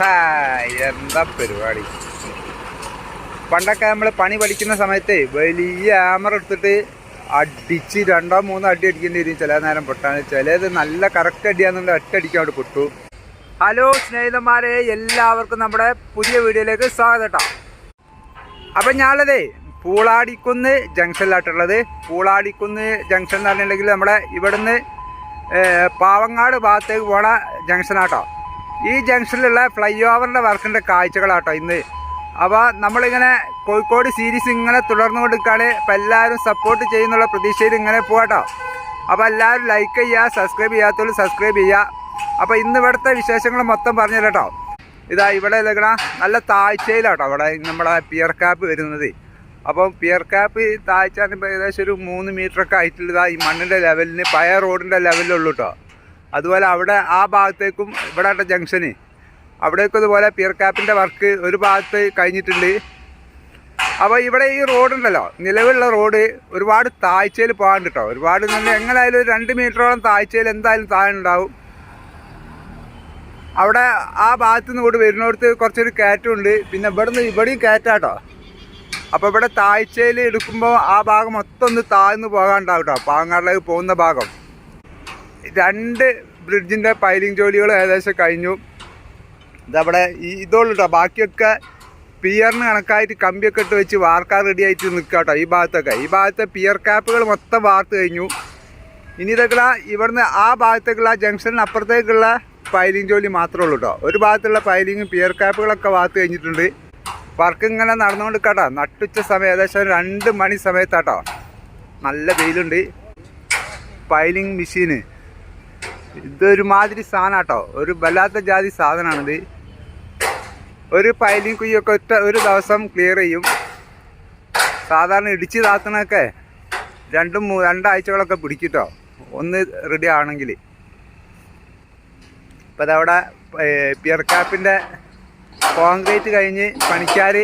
Hi എന്താ പരിപാടി. പണ്ടൊക്കെ നമ്മൾ പണി പഠിക്കുന്ന സമയത്ത് വലിയ ആമർ എടുത്തിട്ട് അടിച്ച് രണ്ടോ മൂന്നോ അടി അടിക്കേണ്ടി വരും ചില നേരം പൊട്ടാണ് ചിലത് നല്ല കറക്റ്റ് അടിയാണെന്നുണ്ട് ഒറ്റ അടിക്കാൻ അവിടെ പൊട്ടു. ഹലോ സ്നേഹിതന്മാരെ എല്ലാവർക്കും നമ്മുടെ പുതിയ വീഡിയോയിലേക്ക് സ്വാഗതം കേട്ടോ. അപ്പം ഞാനത് പൂളാടിക്കുന്ന് ജംഗ്ഷനിലായിട്ടുള്ളത്. പൂളാടിക്കുന്ന് ജംഗ്ഷൻ എന്ന് പറഞ്ഞിട്ടുണ്ടെങ്കിൽ നമ്മുടെ ഇവിടുന്ന് പാവങ്ങാട് ഭാഗത്തേക്ക് പോണ ജംഗ്ഷനാട്ടോ. ഈ ജംഗ്ഷനിലുള്ള ഫ്ലൈ ഓവറിന്റെ വർക്കിന്റെ കാഴ്ചകളാട്ടോ ഇന്ന്. അപ്പോൾ നമ്മളിങ്ങനെ കോഴിക്കോട് സീരീസ് ഇങ്ങനെ തുടർന്നു കൊടുക്കുകയാണ് അപ്പോൾ എല്ലാവരും സപ്പോർട്ട് ചെയ്യുന്നുള്ള പ്രതീക്ഷയിൽ ഇങ്ങനെ പോകാട്ടോ അപ്പോൾ എല്ലാവരും ലൈക്ക് ചെയ്യുക സബ്സ്ക്രൈബ് ചെയ്യാത്തവരും സബ്സ്ക്രൈബ് ചെയ്യുക. അപ്പോൾ ഇന്ന് ഇവിടുത്തെ വിശേഷങ്ങൾ മൊത്തം പറഞ്ഞു കേട്ടോ ഇതാ ഇവിടെ ഇതാ നല്ല താഴ്ചയിലാട്ടോ അവിടെ നമ്മുടെ പിയർ ക്യാപ്പ് വരുന്നത്. അപ്പം പിയർ ക്യാപ്പ് താഴ്ച ഏകദേശം ഒരു മൂന്ന് മീറ്ററൊക്കെ ആയിട്ടുള്ളതാ ഈ മണ്ണിന്റെ ലെവലിന് പഴയ റോഡിന്റെ ലെവലിലുള്ളൂ കേട്ടോ അതുപോലെ അവിടെ ആ ഭാഗത്തേക്കും ഇവിടെ ജംഗ്ഷന്. അവിടേക്കും ഇതുപോലെ പിയർ ക്യാപ്പിന്റെ വർക്ക് ഒരു ഭാഗത്ത് കഴിഞ്ഞിട്ടുണ്ട്. അപ്പോൾ ഇവിടെ ഈ റോഡുണ്ടല്ലോ നിലവിലുള്ള റോഡ് ഒരുപാട് താഴ്ചയിൽ പോകാണ്ട് കേട്ടോ ഒരുപാട് നല്ല എങ്ങനെയായാലും ഒരു രണ്ട് മീറ്ററോളം താഴ്ചയിൽ എന്തായാലും താഴെ ഉണ്ടാവും അവിടെ ആ ഭാഗത്ത് നിന്ന് കൂടി വരുന്നിടത്ത് കുറച്ചൊരു കയറ്റമുണ്ട് പിന്നെ ഇവിടെ നിന്ന് ഇവിടെയും കയറ്റാട്ടോ അപ്പോൾ ഇവിടെ താഴ്ചയിൽ എടുക്കുമ്പോൾ ആ ഭാഗം മൊത്തം ഒന്ന് താഴ്ന്നു പോകാണ്ടാവും കേട്ടോ പാങ്ങാടിലേക്ക് പോകുന്ന ഭാഗം. രണ്ട് ബ്രിഡ്ജിന്റെ പൈലിംഗ് ജോലികൾ ഏകദേശം കഴിഞ്ഞു. ഇതവിടെ ഇതുള്ളൂ കേട്ടോ ബാക്കിയൊക്കെ പിയറിന് കണക്കായിട്ട് കമ്പിയൊക്കെ ഇട്ട് വെച്ച് വാർക്കാൻ റെഡി ആയിട്ട് നിൽക്കുക കേട്ടോ ഈ ഭാഗത്തൊക്കെ. ഈ ഭാഗത്തെ പിയർ ക്യാപ്പുകൾ മൊത്തം വാർത്ത് കഴിഞ്ഞു. ഇനി ഇതൊക്കെ ഇവിടുന്ന് ആ ഭാഗത്തേക്കുള്ള ജംഗ്ഷനിന് അപ്പുറത്തേക്കുള്ള പൈലിംഗ് ജോലി മാത്രമേ ഉള്ളൂ കേട്ടോ ഒരു ഭാഗത്തുള്ള പൈലിങ്ങും പിയർ ക്യാപ്പുകളൊക്കെ വാർത്ത് കഴിഞ്ഞിട്ടുണ്ട്. വർക്ക് ഇങ്ങനെ നടന്നുകൊണ്ട് കേട്ടോ നട്ടുച്ച സമയം ഏകദേശം രണ്ട് മണി സമയത്താട്ടോ നല്ല വെയിലുണ്ട്. Piling machine. ഇതൊരുമാതിരി സാധനം കേട്ടോ ഒരു വല്ലാത്ത ജാതി സാധനമാണിത് ഒരു പൈലിംഗ് കുയ്യൊക്കെ ഒറ്റ ഒരു ദിവസം ക്ലിയർ ചെയ്യും. സാധാരണ ഇടിച്ച് താത്തണൊക്കെ രണ്ടും രണ്ടാഴ്ചകളൊക്കെ പിടിക്കിട്ടോ. ഒന്ന് റെഡി ആണെങ്കിൽ ഇപ്പം അതവിടെ പിയർ ക്യാപ്പിന്റെ കോൺക്രീറ്റ് കഴിഞ്ഞ് പണിക്കാർ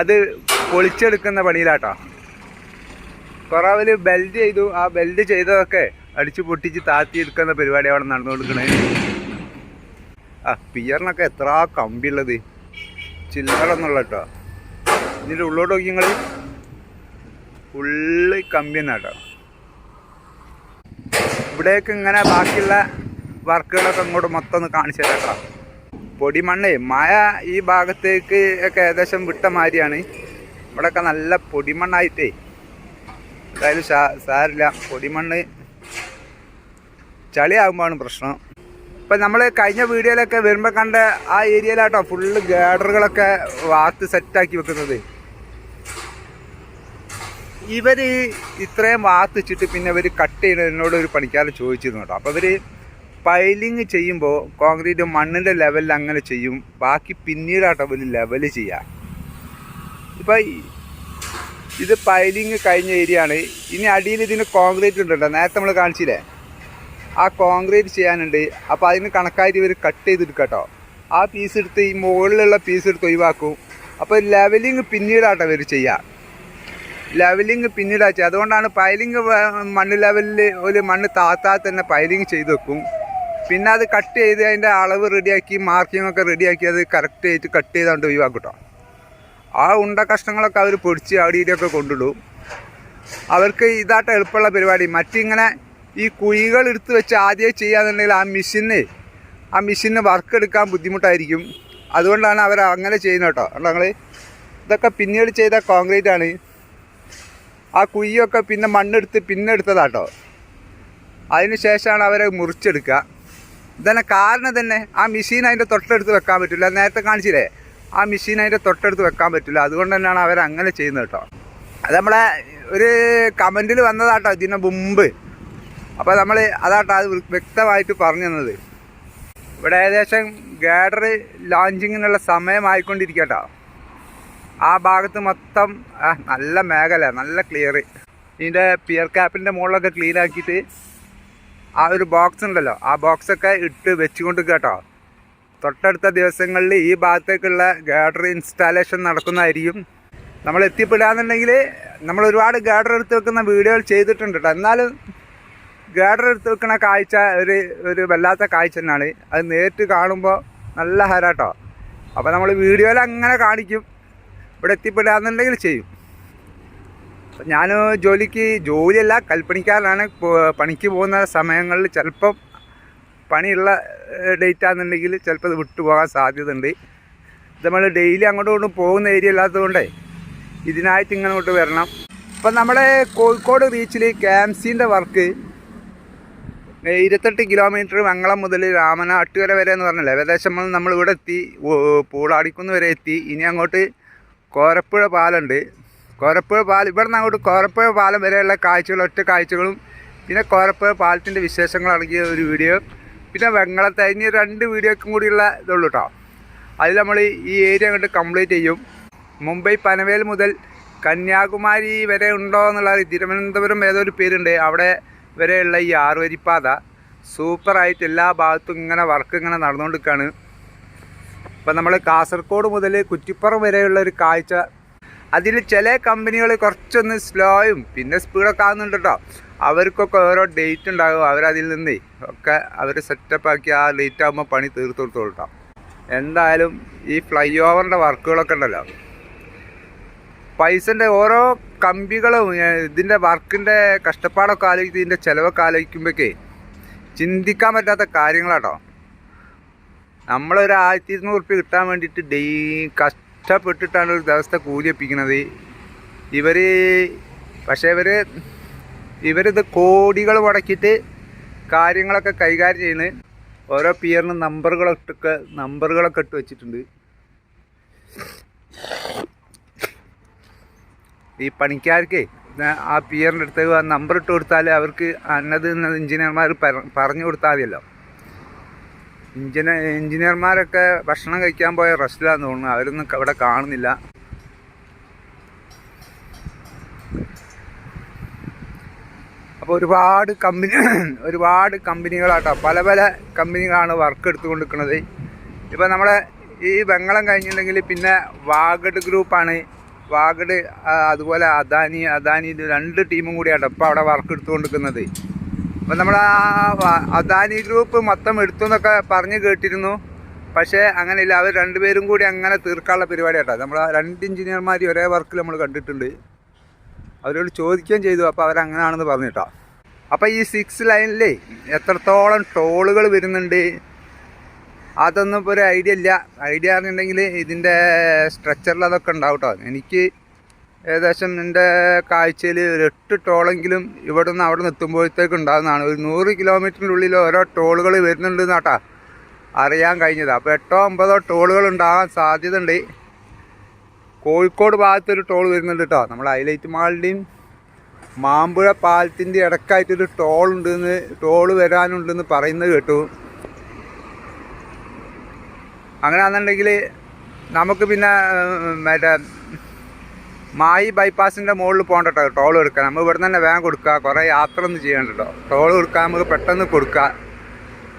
അത് പൊളിച്ചെടുക്കുന്ന പണിയിലാട്ടോ. കുറവിൽ ബെൽഡ് ചെയ്തു. ആ ബെൽഡ് ചെയ്തതൊക്കെ അടിച്ച് പൊട്ടിച്ച് താത്തി എടുക്കുന്ന പരിപാടി അവിടെ നടന്നുകൊടുക്കണേ ആ പിയറിനൊക്കെ എത്ര കമ്പിയുള്ളത്. ചില്ലറൊന്നുള്ള കേട്ടോ ഇതിന്റെ ഉള്ളോട്ട് നോക്കി നിങ്ങൾ ഫുള്ള് കമ്പി തന്നെ കേട്ടോ. ഇവിടേക്ക് ഇങ്ങനെ ബാക്കിയുള്ള വർക്കുകളൊക്കെ അങ്ങോട്ട് മൊത്തം ഒന്ന് കാണിച്ചു തരാം കേട്ടോ. പൊടിമണ്ണേ മഴ ഈ ഭാഗത്തേക്ക് ഒക്കെ ഏകദേശം വിട്ട മാതിരിയാണ്. ഇവിടെയൊക്കെ നല്ല പൊടിമണ്ണായിട്ടേ എന്തായാലും സാരില്ല പൊടിമണ്ണ് ചളിയാകുമ്പോഴാണ് പ്രശ്നം. ഇപ്പം നമ്മൾ കഴിഞ്ഞ വീഡിയോയിലൊക്കെ വരുമ്പോൾ കണ്ട ആ ഏരിയയിലാട്ടോ ഫുള്ള് ഗാഡറുകളൊക്കെ വാർത്ത് സെറ്റാക്കി വെക്കുന്നത്. ഇവർ ഇത്രയും വാർത്തിച്ചിട്ട് പിന്നെ ഇവർ കട്ട് ചെയ്യുന്നതിനോട് ഒരു പണിക്കാരൻ ചോദിച്ചിരുന്നു കേട്ടോ. അപ്പോൾ ഇവർ പൈലിങ് ചെയ്യുമ്പോൾ കോൺക്രീറ്റ് മണ്ണിന്റെ ലെവലിൽ അങ്ങനെ ചെയ്യും. ബാക്കി പിന്നീടാട്ടോ ഇവർ ലെവൽ ചെയ്യുക ഇപ്പം ഇത് പൈലിങ് കഴിഞ്ഞ ഏരിയ ആണ്. ഇനി അടിയിൽ ഇതിന് കോൺക്രീറ്റ് ഉണ്ടല്ലോ. നേരത്തെ നമ്മൾ കാണിച്ചില്ലേ? ആ കോൺക്രീറ്റ് ചെയ്യാനുണ്ട്. അപ്പോൾ അതിന് കണക്കായിട്ട് ഇവർ കട്ട് ചെയ്തെടുക്കുക കേട്ടോ. ആ പീസ് എടുത്ത് ഈ മുകളിലുള്ള പീസ് എടുത്ത് ഒഴിവാക്കും. അപ്പോൾ ലെവലിങ് പിന്നീടാട്ടോ ഇവർ ചെയ്യുക ലെവലിങ് പിന്നീടാ ചെയ്യുക അതുകൊണ്ടാണ് പൈലിങ് മണ്ണ് ലെവലിൽ ഒരു മണ്ണ് താത്താൽ തന്നെ പൈലിങ് ചെയ്ത് വെക്കും. പിന്നെ അത് കട്ട് ചെയ്ത് അതിന്റെ അളവ് റെഡിയാക്കി മാർക്കിംഗ് ഒക്കെ റെഡിയാക്കി അത് കറക്റ്റ് ആയിട്ട് കട്ട് ചെയ്തുകൊണ്ട് ഒഴിവാക്കും കേട്ടോ. ആ ഉണ്ട കഷ്ണങ്ങളൊക്കെ അവർ പൊടിച്ച് അവിടെ ഇവിടെയൊക്കെ കൊണ്ടിടും. അവർക്ക് ഇതായിട്ട് എളുപ്പമുള്ള പരിപാടി. മറ്റിങ്ങനെ ഈ കുഴികൾ എടുത്ത് വെച്ച് ആദ്യമേ ചെയ്യാന്നുണ്ടെങ്കിൽ ആ മെഷീന് ആ മെഷീന് വർക്ക് എടുക്കാൻ ബുദ്ധിമുട്ടായിരിക്കും. അതുകൊണ്ടാണ് അവർ അങ്ങനെ ചെയ്യുന്നത് കേട്ടോ. കണ്ടോ ഞങ്ങൾ ഇതൊക്കെ പിന്നീട് ചെയ്ത കോൺക്രീറ്റ് ആണ്. ആ കുയ്യൊക്കെ പിന്നെ മണ്ണെടുത്ത് പിന്നെ എടുത്തതാട്ടോ അതിന് ശേഷമാണ് അവരെ മുറിച്ചെടുക്കുക. ഇതന്നെ കാരണം തന്നെ ആ മെഷീൻ അതിന്റെ തൊട്ടടുത്ത് വെക്കാൻ പറ്റില്ല. നേരത്തെ കാണിച്ചില്ലേ? ആ മെഷീൻ അതിന്റെ തൊട്ടടുത്ത് വെക്കാൻ പറ്റില്ല. അതുകൊണ്ട് തന്നെയാണ് അവരങ്ങനെ ചെയ്യുന്നത് കേട്ടോ. അത് നമ്മളെ ഒരു കമന്റിൽ വന്നതാട്ടോ ഇതിന് മുമ്പ്. അപ്പോൾ നമ്മൾ അതാട്ടോ അത് വ്യക്തമായിട്ട് പറഞ്ഞു തന്നത് ഇവിടെ ഏകദേശം ഗാഡർ ലോഞ്ചിങ്ങിനുള്ള സമയമായിക്കൊണ്ടിരിക്കട്ടോ. ആ ഭാഗത്ത് മൊത്തം നല്ല മേഖല നല്ല ക്ലിയർ ഇതിന്റെ പിയർ ക്യാപ്പിന്റെ മുകളിലൊക്കെ ക്ലീൻ ആക്കിയിട്ട് ആ ഒരു ബോക്സ് ഉണ്ടല്ലോ ആ ബോക്സൊക്കെ ഇട്ട് വെച്ചുകൊണ്ട് കേട്ടോ. തൊട്ടടുത്ത ദിവസങ്ങളിൽ ഈ ഭാഗത്തേക്കുള്ള ഗാഡർ ഇൻസ്റ്റാലേഷൻ നടക്കുന്നതായിരിക്കും. നമ്മൾ എത്തിപ്പെടാന്നുണ്ടെങ്കിൽ നമ്മൾ ഒരുപാട് ഗാഡർ എടുത്ത് വെക്കുന്ന വീഡിയോകൾ ചെയ്തിട്ടുണ്ട് കേട്ടോ എന്നാലും ഗാഡർ എടുത്ത് വെക്കുന്ന കാഴ്ച ഒരു ഒരു വല്ലാത്ത കാഴ്ച തന്നെയാണ്. അത് നേരിട്ട് കാണുമ്പോൾ നല്ല ഹരാട്ടോ. അപ്പോൾ നമ്മൾ വീഡിയോയിൽ അങ്ങനെ കാണിക്കും. ഇവിടെ എത്തിപ്പെടാന്നുണ്ടെങ്കിൽ ചെയ്യും. ഞാൻ ജോലിക്ക് ജോലിയല്ല കൽപ്പണിക്കാരനാണ്. പണിക്ക് പോകുന്ന സമയങ്ങളിൽ ചിലപ്പം പണിയുള്ള ഡേറ്റ് ആണെന്നുണ്ടെങ്കിൽ ചിലപ്പോൾ ഇത് വിട്ടുപോകാൻ സാധ്യതയുണ്ട്. ഇത് നമ്മൾ ഡെയിലി അങ്ങോട്ടും ഇങ്ങോട്ടും പോകുന്ന ഏരിയ അല്ലാത്തതുകൊണ്ടേ ഇതിനായിട്ട് ഇങ്ങോട്ട് വരണം. ഇപ്പം നമ്മുടെ കോഴിക്കോട് ബീച്ചിൽ കെ എം ക്യാംസിന്റെ വർക്ക് ഇരുപത്തെട്ട് കിലോമീറ്റർ മംഗളം മുതൽ രാമന രാമനാട്ടുകര വരെ എന്ന് പറഞ്ഞല്ലോ? ഏകദേശം നമ്മൾ ഇവിടെ എത്തി പൂളാടിക്കുന്ന് വരെ എത്തി. ഇനി അങ്ങോട്ട് കോരപ്പുഴ പാലുണ്ട്. കോരപ്പുഴ പാൽ ഇവിടെ നിന്ന് അങ്ങോട്ട് കോരപ്പുഴ പാലം വരെയുള്ള കാഴ്ചകൾ ഒറ്റ കാഴ്ചകളും. പിന്നെ കോരപ്പുഴ പാലത്തിന്റെ വിശേഷങ്ങൾ അടങ്ങിയ ഒരു വീഡിയോ പിന്നെ വെങ്ങളത്തെ ഇനി രണ്ട് വീഡിയോക്കും കൂടിയുള്ള ഇതുള്ളൂ കേട്ടോ അതിൽ നമ്മൾ ഈ ഏരിയ അങ്ങോട്ട് കംപ്ലീറ്റ് ചെയ്യും. മുംബൈ പനവേൽ മുതൽ കന്യാകുമാരി വരെ ഉണ്ടോ എന്നുള്ള തിരുവനന്തപുരം ഏതൊരു പേരുണ്ട്. അവിടെ വരെയുള്ള ഈ ആറുവരിപ്പാത സൂപ്പറായിട്ട് എല്ലാ ഭാഗത്തും ഇങ്ങനെ വർക്ക് ഇങ്ങനെ നടന്നുകൊണ്ടിരിക്കുകയാണ് ഇപ്പം നമ്മൾ കാസർഗോഡ് മുതൽ കുറ്റിപ്പുറം വരെയുള്ള ഒരു കാഴ്ച. അതിൽ ചില കമ്പനികൾ കുറച്ചൊന്ന് സ്ലോയും പിന്നെ സ്പീഡൊക്കെ ആകുന്നുണ്ട് കേട്ടോ അവർക്കൊക്കെ ഓരോ ഡേറ്റ് ഉണ്ടാകും അവരതിൽ നിന്ന് ഒക്കെ അവർ സെറ്റപ്പ് ആക്കി ആ ഡേറ്റ് ആകുമ്പോൾ പണി തീർത്ത് കൊടുത്തോളൂ കേട്ടോ എന്തായാലും ഈ ഫ്ലൈ ഓവറിന്റെ വർക്കുകളൊക്കെ ഉണ്ടല്ലോ. പൈസന്റെ ഓരോ കമ്പികളും ഇതിന്റെ വർക്കിന്റെ കഷ്ടപ്പാടൊക്കെ ആലോചിച്ച് ഇതിന്റെ ചിലവൊക്കെ ആലോചിക്കുമ്പോഴേക്കേ ചിന്തിക്കാൻ പറ്റാത്ത കാര്യങ്ങളാട്ടോ. നമ്മളൊരു ആയിരത്തി ഇരുന്നൂറ് ഉറുപ്പ്യ കിട്ടാൻ വേണ്ടിയിട്ട് ഡെയ് കഷ്ടപ്പെട്ടിട്ടാണ് ഒരു ദിവസത്തെ കൂലി ഒപ്പിക്കുന്നത്. ഇവർ പക്ഷേ ഇവർ ഇവരിത് കോടികൾ മുടക്കിയിട്ട് കാര്യങ്ങളൊക്കെ കൈകാര്യം ചെയ്യുന്നത്. ഓരോ പിയറിന് നമ്പറുകളൊക്കെ നമ്പറുകളൊക്കെ ഇട്ട് വെച്ചിട്ടുണ്ട്. ഈ പണിക്കാർക്ക് ആ പിയറിന്റെ അടുത്ത് ആ നമ്പർ ഇട്ട് കൊടുത്താൽ അവർക്ക് അന്നത് എഞ്ചിനീയർമാർ പറഞ്ഞു കൊടുത്താൽ മതിയല്ലോ. എഞ്ചിനീയർ എഞ്ചിനീയർമാരൊക്കെ ഭക്ഷണം കഴിക്കാൻ പോയ റെസ്റ്റിലാന്ന് തോന്നുന്നു. അവരൊന്നും ഇവിടെ കാണുന്നില്ല. അപ്പോൾ ഒരുപാട് കമ്പനി ഒരുപാട് കമ്പനികളാട്ടോ പല പല കമ്പനികളാണ് വർക്ക് എടുത്തുകൊണ്ടിരിക്കുന്നത്. ഇപ്പോൾ നമ്മളെ ഈ വെങ്ങളം കഴിഞ്ഞിട്ടുണ്ടെങ്കിൽ പിന്നെ വാഗഡ് ഗ്രൂപ്പാണ് വാഗഡ് അതുപോലെ അദാനി അദാനി രണ്ട് ടീമും കൂടിയാണ് ഇപ്പോൾ അവിടെ വർക്ക് എടുത്തുകൊണ്ടിരിക്കുന്നത്. അപ്പം നമ്മൾ ആ അദാനി ഗ്രൂപ്പ് മൊത്തം എടുത്തു എന്നൊക്കെ പറഞ്ഞ് കേട്ടിരുന്നു. പക്ഷേ അങ്ങനെയില്ല. അവർ രണ്ടുപേരും കൂടി അങ്ങനെ തീർക്കാനുള്ള പരിപാടി കേട്ടോ നമ്മൾ രണ്ട് എഞ്ചിനീയർമാർ ഒരേ വർക്കിൽ നമ്മൾ കണ്ടിട്ടുണ്ട്. അവരോട് ചോദിക്കുകയും ചെയ്തു. അപ്പോൾ അവരങ്ങനെയാണെന്ന് പറഞ്ഞിട്ടോ അപ്പോൾ ഈ സിക്സ് ലൈനിലേ എത്രത്തോളം ടോളുകൾ വരുന്നുണ്ട്? അതൊന്നും ഇപ്പോൾ ഒരു ഐഡിയ ഇല്ല. ഐഡിയ അറിഞ്ഞിട്ടുണ്ടെങ്കിൽ ഇതിന്റെ സ്ട്രക്ചറിൽ അതൊക്കെ ഉണ്ടാവും കേട്ടോ എനിക്ക് ഏകദേശം എന്റെ കാഴ്ചയിൽ ഒരു എട്ട് ടോളെങ്കിലും ഇവിടെ നിന്ന് അവിടെ നിന്ന് എത്തുമ്പോഴത്തേക്ക് ഉണ്ടാകുന്നതാണ് ഒരു നൂറ് കിലോമീറ്ററിനുള്ളിൽ ഓരോ ടോളുകൾ വരുന്നുണ്ട് എന്നാട്ടാ അറിയാൻ കഴിഞ്ഞത്. അപ്പോൾ എട്ടോ ഒമ്പതോ ടോളുകൾ ഉണ്ടാകാൻ സാധ്യത ഉണ്ട് കോഴിക്കോട് ഭാഗത്തൊരു ടോൾ വരുന്നുണ്ട് കേട്ടോ നമ്മൾ ഹൈലൈറ്റ് മാളിന്റെയും മാമ്പുഴ പാലത്തിന്റെ ഇടക്കായിട്ടൊരു ടോൾ ഉണ്ടെന്ന് ടോൾ വരാനുണ്ടെന്ന് പറയുന്നത് കേട്ടു. അങ്ങനെയാണെന്നുണ്ടെങ്കിൽ നമുക്ക് പിന്നെ മറ്റേ മായി ബൈപ്പാസിന്റെ മുകളിൽ പോകണ്ട കേട്ടോ ടോൾ എടുക്കാൻ നമ്മൾ ഇവിടെ തന്നെ വേഗം കൊടുക്കുക. കുറേ യാത്ര ഒന്നും ചെയ്യണ്ട കേട്ടോ. ടോൾ കൊടുക്കാൻ നമുക്ക് പെട്ടെന്ന് കൊടുക്കുക.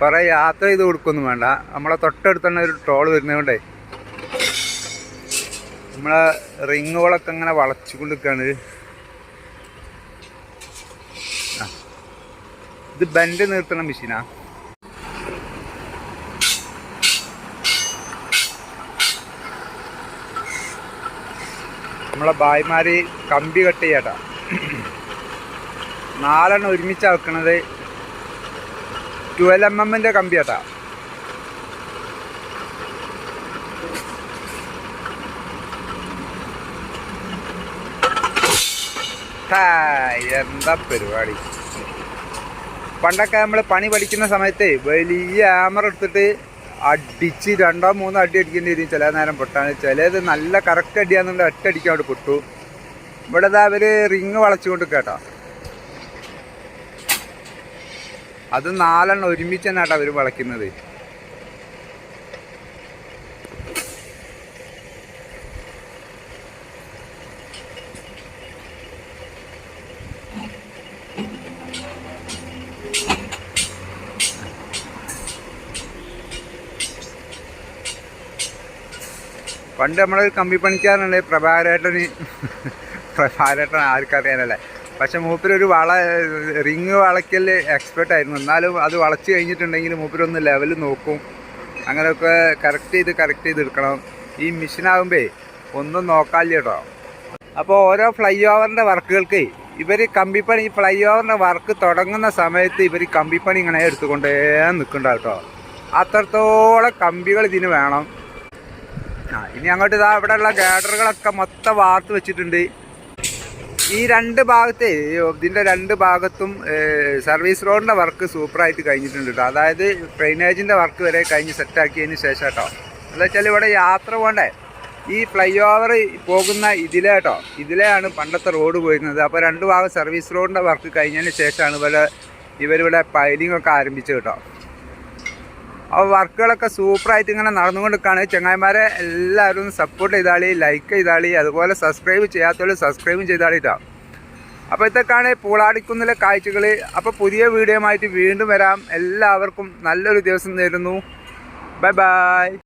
കുറേ യാത്ര ചെയ്ത് കൊടുക്കൊന്നും വേണ്ട. നമ്മളെ തൊട്ടടുത്ത് തന്നെ ഒരു ടോൾ വരുന്നതുകൊണ്ടേ നമ്മളെ റിങ്ങുകളൊക്കെ അങ്ങനെ വളച്ചു കൊണ്ടിരിക്കുകയാണ് ഇത് ബെൻഡ് നിർത്തുന്ന മെഷീനാ നമ്മളെ ബായിമാര് കമ്പി കട്ട് ചെയ്യട്ടാ. നാലെണ്ണം ഒരുമിച്ച് വെക്കണത് ട്വൽവ് എം എമ്മിന്റെ കമ്പി കേട്ടാ എന്താ പരിപാടി? പണ്ടൊക്കെ നമ്മൾ പണി പഠിക്കുന്ന സമയത്ത് വലിയ ആമർ എടുത്തിട്ട് അടിച്ച് രണ്ടോ മൂന്നോ അടി അടിക്കേണ്ടി വരും. ചില നേരം പൊട്ടാണ് ചിലത് നല്ല കറക്റ്റ് അടിയാന്നുണ്ട് ഒറ്റ അടിക്കാൻ അവിടെ പൊട്ടു. ഇവിടെ അവർ റിങ് വളച്ചുകൊണ്ട് കേട്ടോ അത് നാലെണ്ണം ഒരുമിച്ച് തന്നെ കേട്ടോ അവർ വളയ്ക്കുന്നത്. പണ്ട് നമ്മൾ കമ്പി പണിക്കാറുണ്ട് പ്രഭാരേട്ടൻ ആർക്കറിയാനല്ലേ. പക്ഷെ മൂപ്പരൊരു വള റിങ് വളയ്ക്കൽ എക്സ്പെർട്ട് ആയിരുന്നു. എന്നാലും അത് വളച്ച് കഴിഞ്ഞിട്ടുണ്ടെങ്കിൽ മൂപ്പരൊന്ന് ലെവൽ നോക്കും. അങ്ങനെയൊക്കെ കറക്റ്റ് ചെയ്ത് കറക്റ്റ് ചെയ്ത് എടുക്കണം. ഈ മെഷീനാകുമ്പേ ഒന്നും നോക്കാല്ല കേട്ടോ. അപ്പോൾ ഓരോ ഫ്ലൈ ഓവറിന്റെ വർക്കുകൾക്ക് ഇവർ കമ്പിപ്പണി ഫ്ലൈ ഓവറിന്റെ വർക്ക് തുടങ്ങുന്ന സമയത്ത് ഇവർ കമ്പിപ്പണി ഇങ്ങനെ എടുത്തുകൊണ്ടേ നിൽക്കണ്ട കേട്ടോ. അത്രത്തോളം കമ്പികൾ ഇതിന് വേണം. ഇനി അങ്ങോട്ട് ഇതാ ഇവിടെയുള്ള ഗാഡറുകളൊക്കെ മൊത്തം വാർത്ത് വെച്ചിട്ടുണ്ട്. ഈ രണ്ട് ഭാഗത്തെ ഇതിന്റെ രണ്ട് ഭാഗത്തും സർവീസ് റോഡിന്റെ വർക്ക് സൂപ്പറായിട്ട് കഴിഞ്ഞിട്ടുണ്ട് കേട്ടോ. അതായത് ഡ്രെയിനേജിന്റെ വർക്ക് വരെ കഴിഞ്ഞ് സെറ്റാക്കിയതിന് ശേഷം കേട്ടോ. എന്താ വെച്ചാൽ ഇവിടെ യാത്ര പോകണ്ടേ? ഈ ഫ്ലൈ ഓവർ പോകുന്ന ഇതിലെ കേട്ടോ. ഇതിലെയാണ് പണ്ടത്തെ റോഡ് പോയിരുന്നത്. അപ്പോൾ രണ്ട് ഭാഗം സർവീസ് റോഡിന്റെ വർക്ക് കഴിഞ്ഞതിന് ശേഷമാണ് ഇവിടെ ഇവരിവിടെ പൈലിംഗ് ഒക്കെ ആരംഭിച്ചത് കേട്ടോ. വർക്കുകളൊക്കെ സൂപ്പറായിട്ട് ഇങ്ങനെ നടന്നുകൊണ്ടിരിക്കുകയാണ്. ചങ്ങായിമാരെ എല്ലാവരും സപ്പോർട്ട് ചെയ്താളി ലൈക്ക് ചെയ്താളി അതുപോലെ സബ്സ്ക്രൈബ് ചെയ്യാത്തവർ സബ്സ്ക്രൈബും ചെയ്താളി കേട്ടോ അപ്പോൾ ഇതൊക്കെയാണ് പൂളാടിക്കുന്നിലെ കാഴ്ചകൾ അപ്പോൾ പുതിയ വീഡിയോ ആയിട്ട് വീണ്ടും വരാം. എല്ലാവർക്കും നല്ലൊരു ദിവസം നേരുന്നു. Bye bye